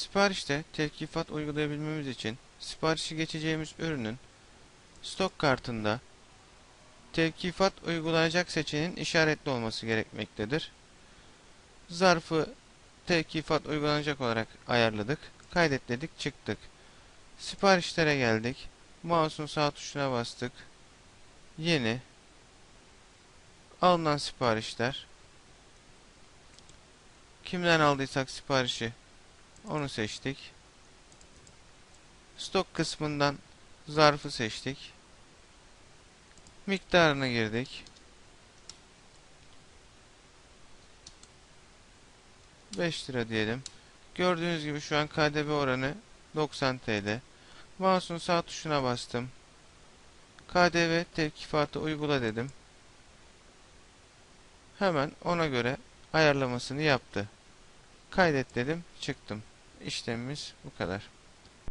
Siparişte tevkifat uygulayabilmemiz için siparişi geçeceğimiz ürünün stok kartında tevkifat uygulanacak seçeneğin işaretli olması gerekmektedir. Zarfı tevkifat uygulanacak olarak ayarladık. Kaydet çıktık. Siparişlere geldik. Mouse'un sağ tuşuna bastık. Yeni. Alınan siparişler. Kimden aldıysak siparişi onu seçtik. Stok kısmından zarfı seçtik. Miktarını girdik. 5 lira diyelim. Gördüğünüz gibi şu an KDV oranı 90 TL. Mouse'un sağ tuşuna bastım. KDV tevkifatı uygula dedim. Hemen ona göre ayarlamasını yaptı. Kaydet dedim, çıktım. İşlemimiz bu kadar.